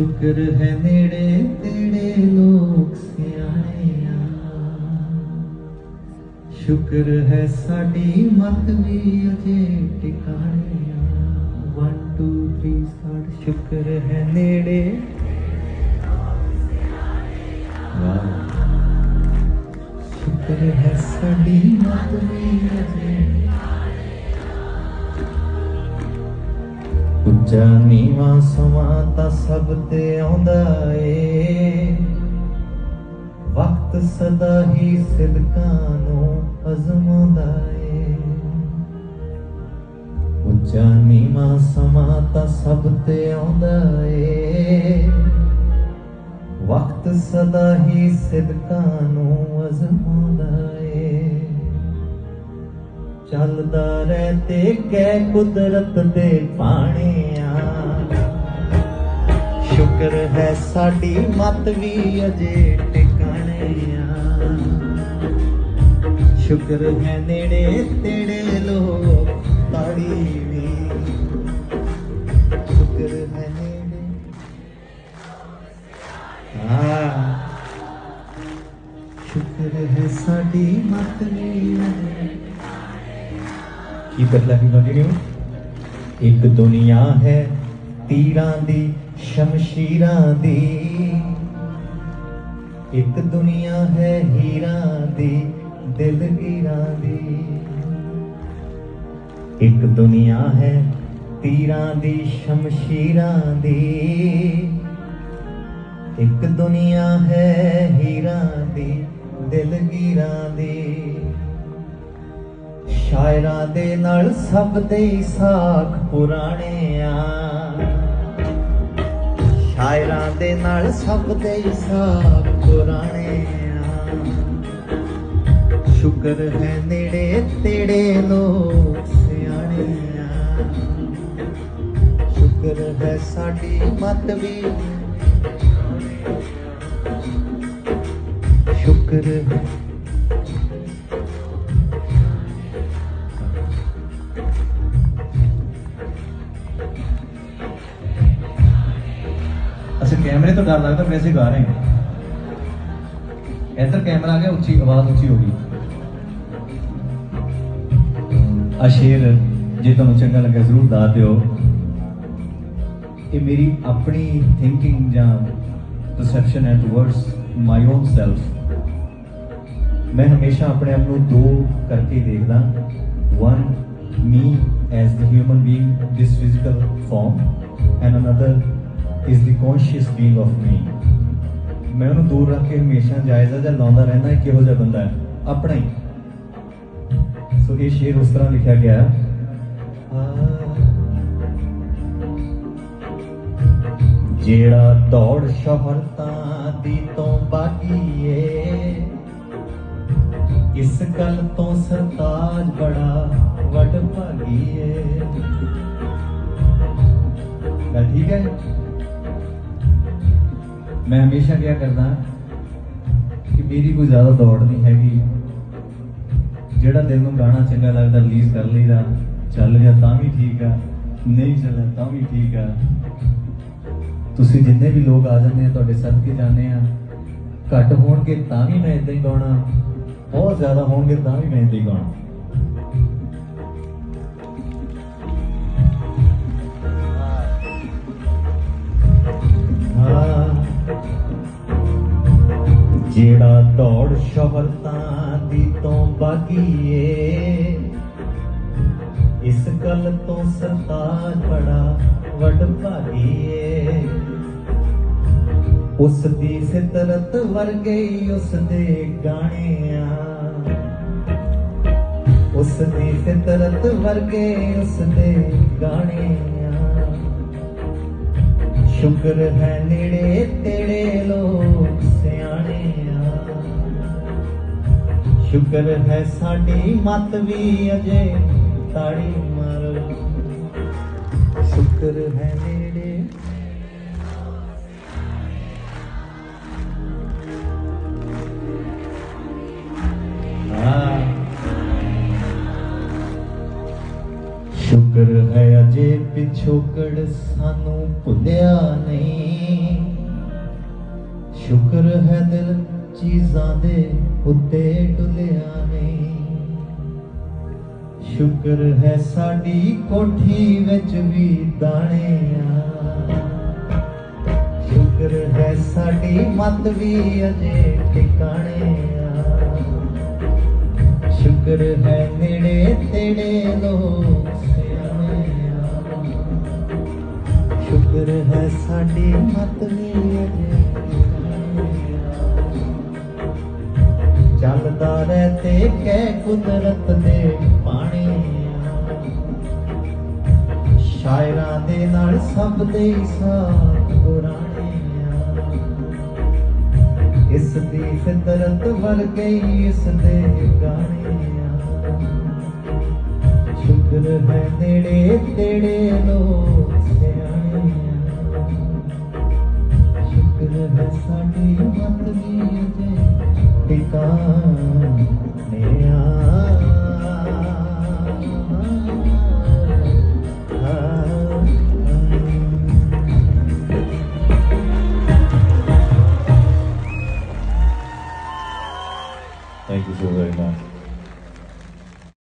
ਸ਼ੁਕਰ ਹੈ ਨੇੜੇ ਤੇੜੇ ਲੋਕ ਸਿਆਣੇ ਸ਼ੁਕਰ ਹੈ ਸਾਡੀ ਮਤ ਵੀ ਅਜੇ ਟਿਕਾਣੇ 1 2 3 ਸਟਾਰਟ ਸ਼ੁਕਰ ਹੈ ਨੇੜੇ। ਸ਼ੁਕਰ ਹੈ ਸਾਡੀ ਮਤ ਵੀ ਅਜੇ ਉੱਚਾ ਨੀਵਾਂ ਸਮਾਂ ਤਾਂ ਸਭ ਤੇ ਆਉਂਦਾ ਏ। ਵਕਤ ਸਦਾ ਹੀ ਸਿਦਕਾਂ ਨੂੰ ਅਜ਼ਮਾਉਂਦਾ ਏ। ਉੱਚਾ ਨੀਵਾਂ ਸਮਾਂ ਤਾਂ ਸਭ ਤੇ ਆਉਂਦਾ ਏ। ਵਕਤ ਸਦਾ ਹੀ ਸਿਦਕਾਂ ਨੂੰ ਅਜ਼ਮਾਉਂਦਾ ਏ। ਚੱਲਦਾ ਰਹਿ ਤੇ ਕੈ ਕੁਦਰਤ ਦੇ ਪਾਣੀ ਸ਼ੁਕਰ ਹੈ ਸਾਡੀ ਮਤ ਵੀ ਅਜੇ ਟਿਕਾਣੇ ਆ ਸ਼ੁਕਰ ਹੈ ਨੇੜੇ ਤੇੜੇ ਲੋਕ ਤਾੜੀ ਵੀ। ਸ਼ੁਕਰ ਹੈ ਨੇੜੇ। ਆ ਸ਼ੁਕਰ ਹੈ ਸਾਡੀ ਮਤ ਵੀ ਅਜੇ ਕੀਪ ਇਟ ਲਾਈਫ ਕੰਟੀਨਿਊ ਇੱਕ ਦੁਨੀਆ ਹੈ ਤੀਰਾਂ ਦੀ। ਸ਼ਮਸ਼ੀਰਾਂ ਦੀ। ਇੱਕ ਦੁਨੀਆ ਹੈ ਹੀਰਾਂ ਦੀ ਦਿਲਗੀਰਾਂ ਦੀ। ਇੱਕ ਦੁਨੀਆ ਹੈ ਤੀਰਾਂ ਦੀ, ਸ਼ਮਸ਼ੀਰਾਂ ਦੀ। ਇੱਕ ਦੁਨੀਆ ਹੈ ਹੀਰਾਂ ਦੀ ਦਿਲਗੀਰਾਂ ਦੀ। ਸ਼ਾਇਰਾਂ ਦੇ ਨਾਲ ਸਭ ਦੇ ਸਾਖ ਪੁਰਾਣੇ ਆ ਸ਼ਾਇਰਾਂ ਦੇ ਨਾਲ ਸਭ ਦੇ ਹੀ ਪੁਰਾਣੇ ਆ। ਸ਼ੁਕਰ ਹੈ ਨੇੜੇ ਤੇੜੇ ਲੋਕ ਸਿਆਣੇ ਆ। ਸ਼ੁਕਰ ਹੈ ਸਾਡੀ ਮਤ ਵੀ ਸ਼ੁਕਰ ਹੈ। ਕੈਮਰੇ ਤੋਂ ਡਰ ਲੱਗਦਾ ਫਿਰ ਅਸੀਂ ਗਾ ਰਹੇ ਹਾਂ। ਇੱਧਰ ਕੈਮਰਾ ਆ ਗਿਆ, ਉੱਚੀ ਆਵਾਜ਼ ਉੱਚੀ ਹੋ ਗਈ। ਆ ਸ਼ੇਰ ਜੇ ਤੁਹਾਨੂੰ ਚੰਗਾ ਲੱਗੇ ਜ਼ਰੂਰ ਦੱਸ ਦਿਓ। ਇਹ ਮੇਰੀ ਆਪਣੀ ਥਿੰਕਿੰਗ ਜਾਂ ਪਰਸੈਪਸ਼ਨ ਹੈ ਟੁਵਰਡਸ ਮਾਈ ਓਨ ਸੈਲਫ ਮੈਂ ਹਮੇਸ਼ਾ ਆਪਣੇ ਆਪ ਨੂੰ ਦੋ ਕਰਕੇ ਦੇਖਦਾ। One me as the human being, this physical form, and another is the conscious being of me ਮੈਂ ਉਹਨੂੰ ਦੂਰ ਰੱਖ ਕੇ ਹਮੇਸ਼ਾ ਜਾਇਜ਼ਾ ਜਾਂ ਲਾਉਂਦਾ ਰਹਿੰਦਾ ਹੈ ਕਿਹੋ ਜਿਹਾ ਬੰਦਾ ਹੈ? ਆਪਣਾ ਹੀ। ਸੋ ਇਹ ਸ਼ੇਰ ਉਸ ਤਰ੍ਹਾਂ ਲਿਖਿਆ ਗਿਆ ਹੈ। ਜਿਹੜਾ ਦੌੜ ਸ਼ੋਹਰਤਾਂ ਦੀ ਤੋਂ ਬਾਗੀ ਏ, ਇਸ ਗੱਲ ਤੋਂ ਸਰਤਾਜ ਬੜਾ ਵੱਡ ਭਾਗੀ ਏ। ਠੀਕ ਹੈ? ਮੈਂ ਹਮੇਸ਼ਾ ਕਿਹਾ ਕਰਦਾ ਕਿ ਮੇਰੀ ਕੋਈ ਜ਼ਿਆਦਾ ਦੌੜ ਨਹੀਂ ਹੈਗੀ। ਜਿਹੜਾ ਦਿਲ ਨੂੰ ਗਾਣਾ ਚੰਗਾ ਲੱਗਦਾ ਰਿਲੀਜ਼ ਕਰ ਲਈਦਾ, ਚੱਲ ਗਿਆ ਤਾਂ ਵੀ ਠੀਕ ਆ, ਨਹੀਂ ਚੱਲਿਆ ਤਾਂ ਵੀ ਠੀਕ ਆ। ਤੁਸੀਂ ਜਿੰਨੇ ਵੀ ਲੋਕ ਆ ਜਾਂਦੇ ਆ, ਤੁਹਾਡੇ ਸਦਕੇ ਜਾਂਦੇ ਆ, ਘੱਟ ਹੋਣਗੇ ਤਾਂ ਵੀ ਮੈਂ ਇਦਾਂ ਹੀ ਗਾਉਣਾ, ਬਹੁਤ ਜ਼ਿਆਦਾ ਹੋਣਗੇ ਤਾਂ ਵੀ ਮੈਂ ਇਦਾਂ ਹੀ ਗਾਉਣਾ। ਜਿਹੜਾ ਦੌੜ ਸ਼ੋਹਰਤਾਂ ਦੀ ਤੋਂ ਬਾਗੀ ਇਸ ਗੱਲ ਤੋਂ ਸਰਤਾਜ ਬੜਾ ਵੱਡ ਭਾਗੀ ਉਸ ਦੀ ਫਿਤਰਤ ਵਰਗੇ ਹੀ ਉਸ ਦੇ ਗਾਣੇ ਉਸ ਦੀ ਫਿਤਰਤ ਵਰਗੇ ਉਸ ਦੇ ਗਾਣੇ ਸ਼ੁਕਰ ਹੈ ਨੇੜੇ ਤੇਰੇ ਲੋ ਸ਼ੁਕਰ ਹੈ ਸਾਡੀ ਮਤ ਵੀ ਅਜੇ ਤਾੜੀ ਮਾਰ ਸ਼ੁਕਰ ਹੈ ਨੇੜੇ। ਸ਼ੁਕਰ ਹੈ ਅਜੇ ਪਿਛੋਕੜ ਸਾਨੂੰ ਭੁੱਲਿਆ ਨਹੀਂ। ਸ਼ੁਕਰ ਹੈ ਦਿਲ ਚੀਜ਼ਾਂ ਦੇ ਉੱਤੇ ਡੁੱਲਿਆ ਨਹੀਂ। ਸ਼ੁਕਰ ਹੈ ਸਾਡੀ ਕੋਠੀ ਵਿੱਚ ਵੀ ਦਾਣੇ ਆ। ਸ਼ੁਕਰ ਹੈ ਸਾਡੀ ਮਤ ਵੀ ਅਜੇ ਟਿਕਾਣੇ ਆ। ਸ਼ੁਕਰ ਹੈ ਨੇੜੇ ਤੇੜੇ ਲੋਕ ਸਿਆਣੇ ਆ। ਸ਼ੁਕਰ ਹੈ ਸਾਡੀ ਮਤ ਵੀ ਅਜੇ ਚੱਲਦਾ ਰਹਿ ਤੇ ਕਹਿ ਕੁਦਰਤ ਦੇ ਪਾਣੀ ਆ ਸ਼ਾਇਰਾਂ ਦੇ ਨਾਲ ਸਭ ਦੇ ਸਾਥ ਪੁਰਾਣੇ ਇਸ ਦੀ ਫਿਤਰਤ ਵਰ ਗਈ ਇਸ ਦੇ ਗਾਣੇ ਸ਼ੁਕਰ ਹੈ ਨੇੜੇ ਤੇੜੇ ਲੋਕ ਟਿਕਾਣੇ